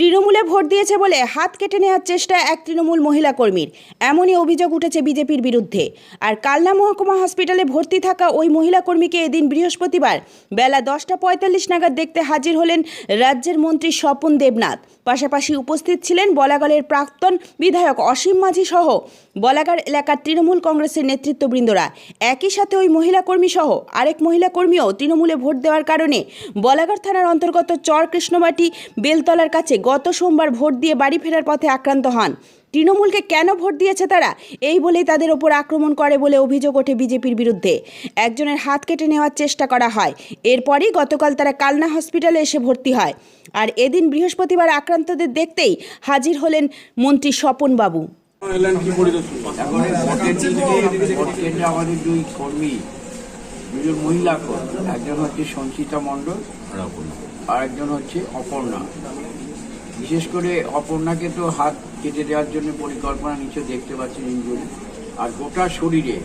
তৃণমূলে ভোট দিয়েছে বলে হাত কেটে নেওয়ার চেষ্টা এক তৃণমূল মহিলা কর্মীর। এমনই অভিযোগ উঠেছে বিজেপির বিরুদ্ধে। আর কালনা মহকুমা হসপিটালে ভর্তি থাকা ওই মহিলা কর্মীকে এদিন বৃহস্পতিবার বেলা দশটা পঁয়তাল্লিশ নাগাদ দেখতে হাজির হলেন রাজ্যের মন্ত্রী স্বপন দেবনাথ। পাশাপাশি উপস্থিত ছিলেন বলাগলের প্রাক্তন বিধায়ক অসীম মাঝি সহ বলাগার এলাকার তৃণমূল কংগ্রেসের নেতৃত্ববৃন্দরা। একই সাথে ওই মহিলা কর্মী সহ আরেক মহিলা কর্মীও তৃণমূলে ভোট দেওয়ার কারণে বলাগার থানার অন্তর্গত চর কৃষ্ণমাটি বেলতলার কাছে গত সোমবার ভোট দিয়ে বাড়ি ফেরার পথে আক্রান্ত হন। তৃণমূলকে কেন ভোট দিয়েছে তারা? এই বলেই তাদের ওপর আক্রমণ করে বলে অভিযোগ ওঠে বিজেপির বিরুদ্ধে। একজনের হাত কেটে নেওয়ার চেষ্টা করা হয়। এরপরই গতকাল তারা কালনা হসপিটালে এসে ভর্তি হয়। আর এদিন বৃহস্পতিবার আক্রান্তদের দেখতেই হাজির হলেন মন্ত্রী স্বপন বাবু। আমাদের দুই কর্মী দুজন মহিলা একজন হচ্ছে সঞ্চিতা মণ্ডল আর একজন হচ্ছে অপর্ণা। বিশেষ করে অপর্ণাকে তো হাত কেটে দেওয়ার জন্য পরিকল্পনা নিচে দেখতে পাচ্ছেন ইঞ্জুরি আর গোটা শরীরে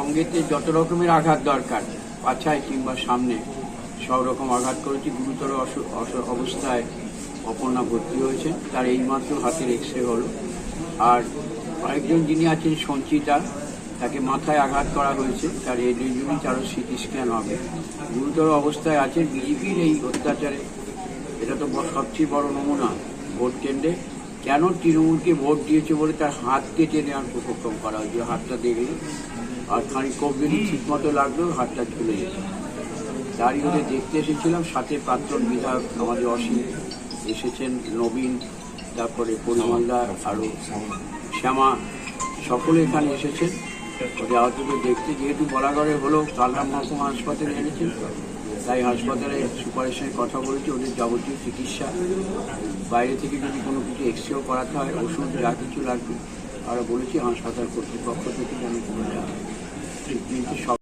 অঙ্গেতে যত রকমের আঘাত দরকার, পাছায় কিংবা সামনে, সব রকম আঘাত করেছে, গুরুতর অবস্থায় অপর্ণা ভর্তি হয়েছে। তার এইমাত্র হাতের এক্স রে হলো। আর আরেকজন যিনি আছেন, সঞ্চিতা, তাকে মাথায় আঘাত করা হয়েছে। তার এই দুজনই তারও সিটি স্ক্যান হবে। গুরুতর অবস্থায় আছেন। বিজেপির এই অত্যাচারে এটা তো সবচেয়ে বড় নমুনা ভোট কেন্দ্রে। কেন তৃণমূলকে ভোট দিয়েছে বলে তার হাত কেটে নেওয়ার উপক্রম করা হয়েছে? হাতটা দেখলে আর খানিক যদি ঠিক মতো লাগল, হাতটা ঝুলে যেত। তারই ওদের দেখতে এসেছিলাম, সাথে প্রাক্তন বিধায়ক আমাদের অসীম এসেছেন, নবীন, তারপরে পরিমলদা আরও শ্যামা, সকলে এখানে এসেছেন। ওদের আহতকে দেখতে যেহেতু বলাগড়ে হলো কালনা মহকুমা হাসপাতালে এনেছেন। তাই হাসপাতালে সুপারের কথা বলেছি, ওদের যাবতীয় চিকিৎসা। বাইরে থেকে যদি কোনো কিছু এক্সরেও করাতে হয়, ওষুধ যা কিছু লাগবে আরও বলেছি হাসপাতাল কর্তৃপক্ষ থেকে যেন কোনো ট্রিটমেন্টের সব